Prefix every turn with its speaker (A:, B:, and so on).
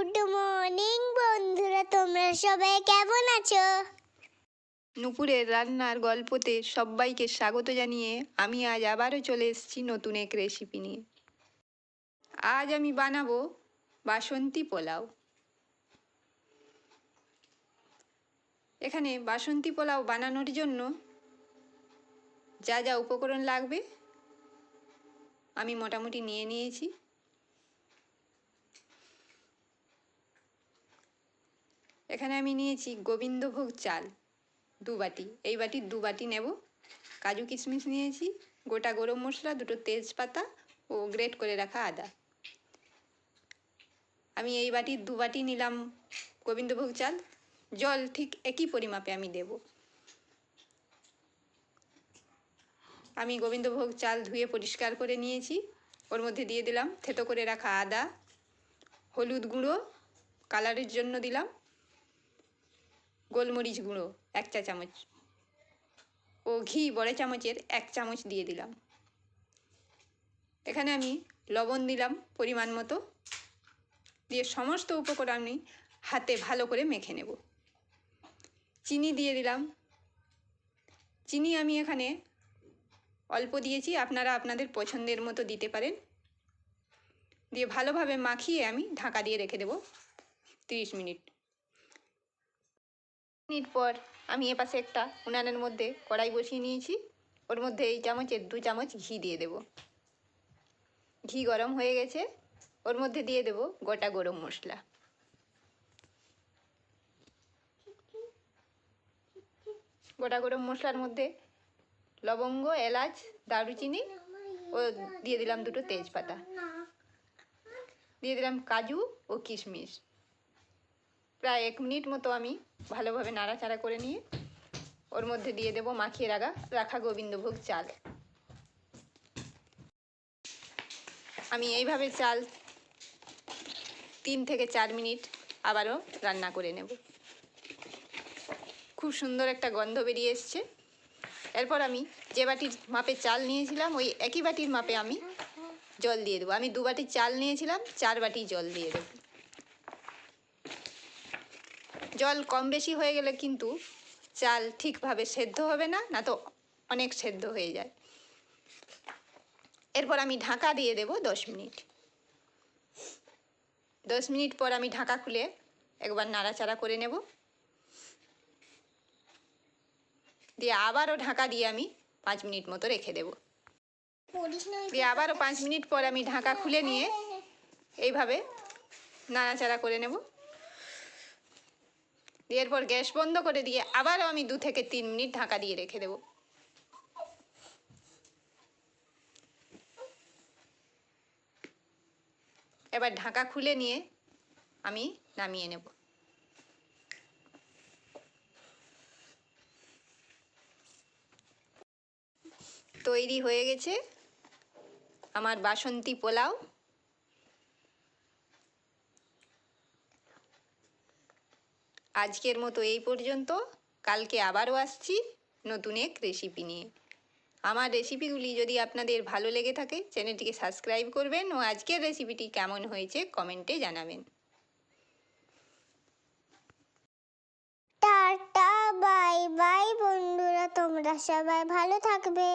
A: Good morning, বন্ধুরা। তোমরা সবাই কেমন আছো?
B: নুপুরের রান্নার গল্পতে সবাইকে স্বাগত জানিয়ে আমি আজ আবারও চলে এসেছি নতুন এক রেসিপি নিয়ে। আজ আমি বানাবো বাসন্তী পোলাও। এখানে বাসন্তী পোলাও বানানোর জন্য যা যা উপকরণ লাগবে আমি মোটামুটি নিয়ে নিয়েছি। এখানে আমি নিয়েছি গোবিন্দভোগ চাল, দু বাটি। এই বাটির দু বাটি নেব। কাজু কিশমিশ নিয়েছি, গোটা গরম মশলা, দুটো তেজপাতা ও গ্রেট করে রাখা আদা। আমি এই বাটির দু বাটি নিলাম গোবিন্দভোগ চাল। জল ঠিক একই পরিমাপে আমি দেব। আমি গোবিন্দভোগ চাল ধুয়ে পরিষ্কার করে নিয়েছি। ওর মধ্যে দিয়ে দিলাম থেতো করে রাখা আদা, হলুদ গুঁড়ো, কালারের জন্য দিলাম। গোলমরিচ গুঁড়ো, এক চা চামচ। ও ঘি, বড় চামচের এক চামচ দিয়ে দিলাম। এখানে আমি লবণ দিলাম পরিমাণ মতো। দিয়ে সমস্ত উপকরণ আমি হাতে ভালো করে মেখে নেব। চিনি দিয়ে দিলাম। চিনি আমি এখানে অল্প দিয়েছি, আপনারা আপনাদের পছন্দের মতো দিতে পারেন। দিয়ে ভালোভাবে মাখিয়ে আমি ঢাকা দিয়ে রেখে দেব তিরিশ মিনিট। মিনিট পর আমি এপাশে একটা উনানের মধ্যে কড়াই বসিয়ে নিয়েছি। ওর মধ্যে এই চামচের দু চামচ ঘি দিয়ে দেব। ঘি গরম হয়ে গেছে। ওর মধ্যে দিয়ে দেব গোটা গরম মশলা। গোটা গরম মশলার মধ্যে লবঙ্গ, এলাচ, দারুচিনি ও দিয়ে দিলাম দুটো তেজপাতা। দিয়ে দিলাম কাজু ও কিশমিশ। প্রায় এক মিনিট মতো আমি ভালোভাবে নাড়াচাড়া করে নিয়ে ওর মধ্যে দিয়ে দেব মাখিয়ে রাখা রাখা গোবিন্দভোগ চাল। আমি এইভাবে চাল তিন থেকে চার মিনিট আবারও রান্না করে নেব। খুব সুন্দর একটা গন্ধ বেরিয়ে এসছে। এরপর আমি যে বাটির মাপে চাল নিয়েছিলাম, ওই একই বাটির মাপে আমি জল দিয়ে দেবো। আমি দু বাটি চাল নিয়েছিলাম, চার বাটি জল দিয়ে দেবো। জল কম বেশি হয়ে গেলে কিন্তু চাল ঠিকভাবে সেদ্ধ হবে না না তো অনেক সেদ্ধ হয়ে যায়। এরপর আমি ঢাকা দিয়ে দেব দশ মিনিট। দশ মিনিট পর আমি ঢাকা খুলে একবার নাড়াচাড়া করে নেব। দিয়ে আবারও ঢাকা দিয়ে আমি পাঁচ মিনিট মতো রেখে দেব। দিয়ে আবারও পাঁচ মিনিট পর আমি ঢাকা খুলে নিয়ে এইভাবে নাড়াচাড়া করে নেব। এরপর গ্যাস বন্ধ করে দিয়ে আবারও আমি দু থেকে তিন মিনিট ঢাকা দিয়ে রেখে দেব। এবার ঢাকা খুলে নিয়ে আমি নামিয়ে নেব। তৈরি হয়ে গেছে আমার বাসন্তী পোলাও। আজকের মতো এই পর্যন্ত। কালকে আবারও আসছি নতুন এক রেসিপি নিয়ে। আমার রেসিপিগুলি যদি আপনাদের ভালো লেগে থাকে চ্যানেলটিকে সাবস্ক্রাইব করবেন ও আজকের রেসিপিটি কেমন হয়েছে কমেন্টে জানাবেন।
A: টাটা, বাই বাই বন্ধুরা, তোমরা সবাই ভালো থাকবে।